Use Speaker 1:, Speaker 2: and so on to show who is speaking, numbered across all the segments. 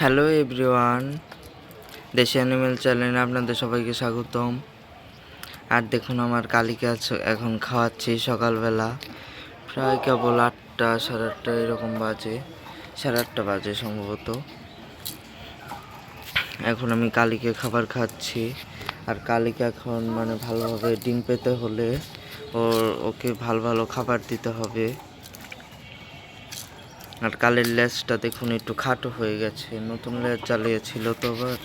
Speaker 1: Hello everyone, দেশি animal চ্যানেলে আপনাদের সবাইকে স্বাগতম। আর দেখুন আমার কালীকে আজ- এখন খাওয়াচ্ছি সকালবেলা। প্রায় কেবল আটটা, সাড়ে আটটা এরকম বাজে, সাড়ে আটটা বাজে সম্ভবত। এখন আমি কালীকে খাবার খাচ্ছি। আর কালীকে এখন মানে ভালোভাবে ডিম পেতে হলে ওর, ওকে ভালো ভালো খাবার দিতে হবে। আর কালের লেজটা দেখুন, একটু খাটো হয়ে গেছে। নতুন লেজ চালিয়েছিল তো আবার।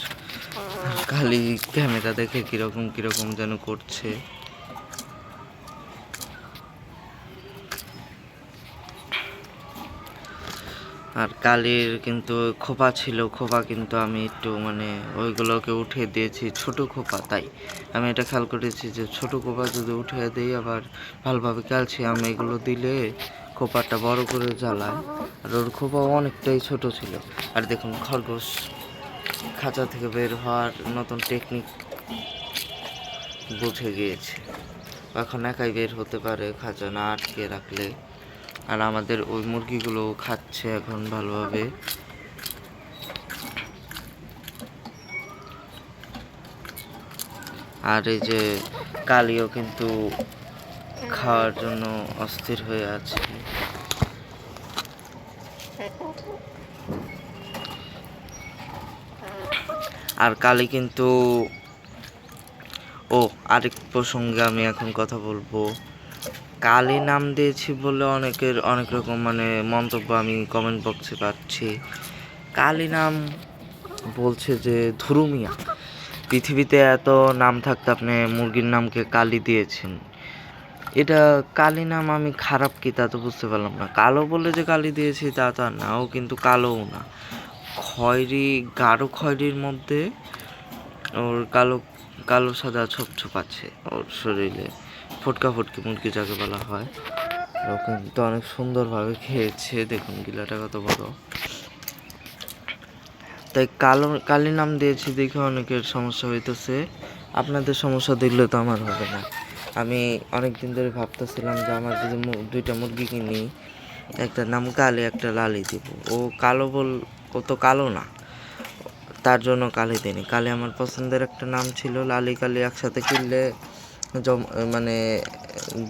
Speaker 1: কালি ক্যামেরা দেখে কীরকম কীরকম যেন করছে। আর কালির কিন্তু খোপা ছিল, খোপা কিন্তু আমি একটু মানে ওইগুলোকে উঠিয়ে দিয়েছি, ছোট খোপা তাই। আমি এটা খেয়াল করেছি যে ছোট খোপা যদি উঠিয়ে দিই, আবার ভালোভাবে ক্যালসিয়াম এগুলো দিলে খোপাটা বড় করে জ্বালায়, আর ওর খোপাও অনেকটাই ছোট ছিল। আর দেখুন, খরগোশ খাঁচা থেকে বের হওয়ার নতুন টেকনিক বুঝে গিয়েছে। এখন একাই বের হতে পারে, খাঁচা না আটকে রাখলে। আর আমাদের ওই মুরগিগুলো খাচ্ছে এখন ভালোভাবে। আর এই যে কালিও কিন্তু খাওয়ার জন্য অস্থির হয়ে আছে। আর কালি কিন্তু ও, আরেক প্রসঙ্গে আমি এখন কথা বলব। কালী নাম দিয়েছি বলে অনেকের অনেক রকম মানে মন্তব্য আমি কমেন্ট বক্সে পাচ্ছি। কালী নাম বলছে যে ধুরুমিয়া পৃথিবীতে এত নাম থাকতে আপনি মুরগির নামকে কালী দিয়েছেন। এটা কালী নাম আমি খারাপ কি তা তো বুঝতে পারলাম না। কালো বলে যে কালি দিয়েছি তা তো না, ও কিন্তু কালোও না। খয়েরি, গাঢ় খয়েরির মধ্যে ওর কালো কালো সাদা ছোপ ছোপ আছে ওর শরীরে। ফটকা ফটকি মুরগি যাকে বলা হয়। ও কিন্তু অনেক সুন্দরভাবে খেয়েছে, দেখুন গিলাটা কত বড়। তাই কালো, কালী নাম দিয়েছি দেখে অনেকের সমস্যা হইতেছে। আপনাদের সমস্যা দেখলে তো আমার হবে না। আমি অনেক দিন ধরে ভাবতেছিলাম যে আমার যদি দুইটা মুরগি কিনি, একটা নাম কালি, একটা লালি দিব। ও কালো বল ও তো কালো না। তার জন্য কালি দিইনি কালি আমার পছন্দের একটা নাম ছিল, লালি কালি একসাথে কিনলে জম- মানে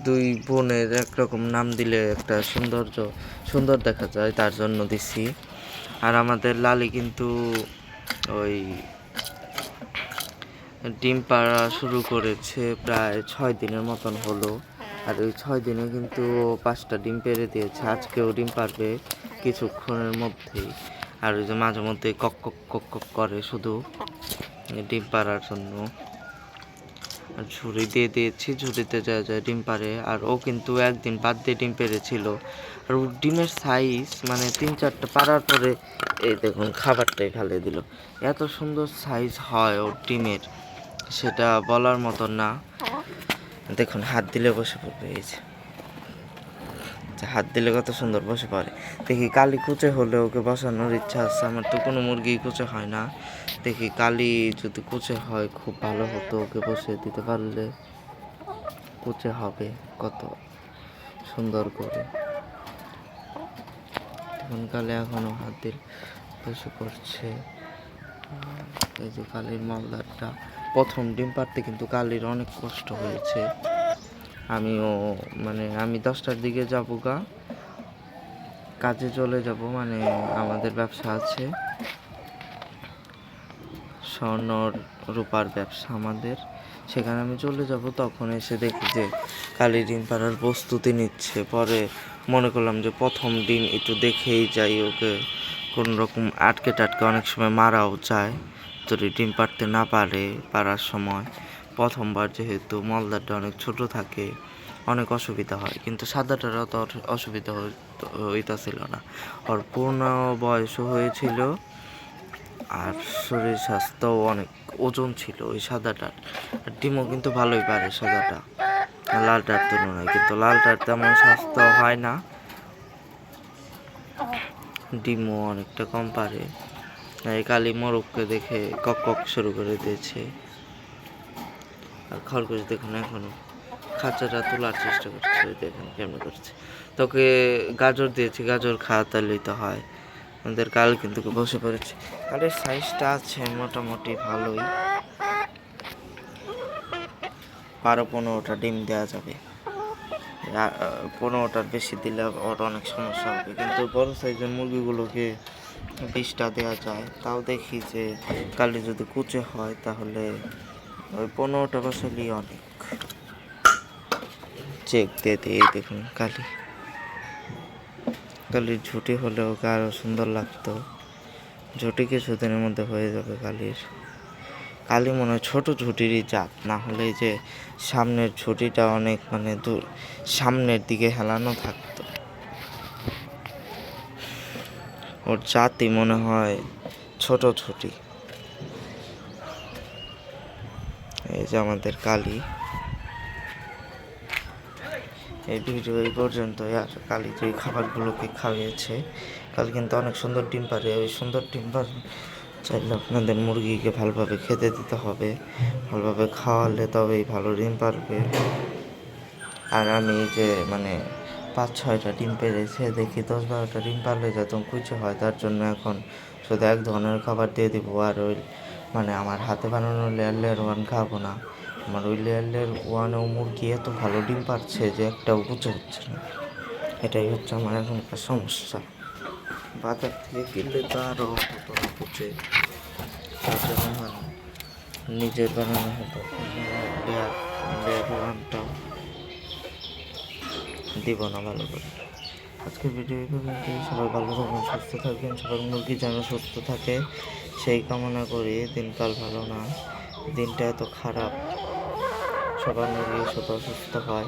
Speaker 1: দুই বোনের একরকম নাম দিলে একটা সৌন্দর্য, সুন্দর দেখা যায়, তার জন্য দিছি। আর আমাদের লালি কিন্তু ওই ডিম পাড়া শুরু করেছে প্রায় ছয় দিনের মতন হলো। আর ওই ছয় দিনে কিন্তু পাঁচটা ডিম পেড়ে দিয়েছে। আজকেও ডিম পারবে কিছুক্ষণের মধ্যেই। আর ওই যে মাঝে মধ্যে কক কক কক কক করে শুধু ডিম পাড়ার জন্য। আর ঝুড়ি দিয়ে দিয়েছি, ঝুড়িতে যা যা ডিম পারে আর ও কিন্তু একদিন বাদ দিয়ে ডিম পেরেছিল আর ওর ডিমের সাইজ মানে তিন চারটা পাড়ার পরে এই দেখুন, খাবারটাই ফেলে দিল। এত সুন্দর সাইজ হয় ওর ডিমের। সেটা বলার মতন না। দেখুন, হাত দিলে বসে পড়বে, এই যে। যে হাত দিলে কত সুন্দর বসে পড়ে। দেখি, কালি কুচে হলে ওকে বসানোর ইচ্ছা আছে। আমার তো কোনো মুরগি কুচে হয় না। দেখি, কালি যদি কুচে হয়, খুব ভালো হতো ওকে বসে দিতে পারলে। কুচে হবে কত সুন্দর করে। দেখুন, কালি এখনও হাত দিল বসে পড়ছে। এই যে কালির মালদারটা প্রথম ডিম পাড়তে কিন্তু কালির অনেক কষ্ট হয়েছে। আমিও মানে আমি দশটার দিকে যাব গা কাজে চলে যাব মানে আমাদের ব্যবসা আছে। স্বর্ণ রূপার ব্যবসা আমাদের। সেখানে আমি চলে যাব, তখন এসে দেখি যে কালি ডিম পাড়ার প্রস্তুতি নিচ্ছে। পরে মনে করলাম যে প্রথম দিন একটু দেখেই যাই, ওকে কোন রকম আটকে টাটকে অনেক সময় মারাও যায়। যদি ডিম পারতে না পারে পারার সময় প্রথমবার যেহেতু মলদারটা অনেক ছোট থাকে, অনেক অসুবিধা হয়। কিন্তু সাদাটার অত অস- অসুবিধা হইত- হইতাছিল না। ওর পূর্ণ বয়সও হয়েছিল আর শরীর স্বাস্থ্যও অনেক ওজন ছিল ওই সাদাটার। ডিমও কিন্তু ভালোই পারে সাদাটা, লালটার তুলনায়। কিন্তু লালটার তেমন স্বাস্থ্য হয় না। ডিমও অনেকটা কম পারে। এই কালি মোরগকে দেখে কক কক শুরু করে দিয়েছে। আর খরগোশ দেখুন এখনও খাঁচাটা তোলার চেষ্টা করছে, দেখুন কেমন করছে। তোকে গাজর দিয়েছি, গাজর খাওয়াতে তো হয়। আমাদের কাল কিন্তু বসে পড়েছে। কালের সাইজটা আছে মোটামুটি ভালোই। বারো পনেরোটা ডিম দেওয়া যাবে। পনেরোটার বেশি দিলে ওর অনেক সমস্যা হবে। কিন্তু বড় সাইজের মুরগিগুলোকে বিশটা দেওয়া যায়, তাও দেখি যে কালি যদি কুচে হয় তাহলে ওই পনেরোটা বসালেই অনেক। চেক দিয়ে দিয়ে দেখুন কালি। কালির ঝুটি হলেও আরও সুন্দর লাগতো। ঝুটি কিছুদিনের মধ্যে হয়ে যাবে কালির। কালি মনে হয় ছোটো ঝুটিরই জাত, না হলে যে সামনের ঝুটিটা অনেক মানে দূর, সামনের দিকে হেলানো থাকতো। ওর জাতই মনে হয় ছোট ঝুটি এই যে আমাদের কালি। এই ভিডিও এই পর্যন্তই, আর কালি যে খাবারগুলোকে খাইয়েছে, কাল কিন্তু অনেক সুন্দর ডিম পারে ওই সুন্দর ডিম পারে চাইলে আপনাদের মুরগিকে ভালোভাবে খেতে দিতে হবে, ভালোভাবে খাওয়ালে তবেই ভালো ডিম পারবে আর আমি যে মানে পাঁচ ছয়টা ডিম পেরেছে, দেখি দশ বারোটা ডিম পারলে যত কুচো হয় তার জন্য এখন শুধু এক ধরনের খাবার দিয়ে দিব আর ওই মানে আমার হাতে বানানো লেয়ার লেয়ার ওয়ান খাব না। আমার ওই লেয়ার লেয়ার ওয়ানেও মুরগি এত ভালো ডিম পারছে যে একটাও কুচো হচ্ছে না। এটাই হচ্ছে আমার এখনকার সমস্যা। বাজার থেকে কিনলে তো আরও হতো না নিজের বানানো হতো। লেয়ার লেয়ার ওয়ানটাও দিব না ভালো করে। আজকের ভিডিও সবাই ভালো থাকবেন, সুস্থ থাকবেন, সবার মুরগি যেন সুস্থ থাকে, সেই কামনা করি। দিনকাল ভালো না, দিনটা এত খারাপ। সবার মুরগি সুস্থ অসুস্থ হয়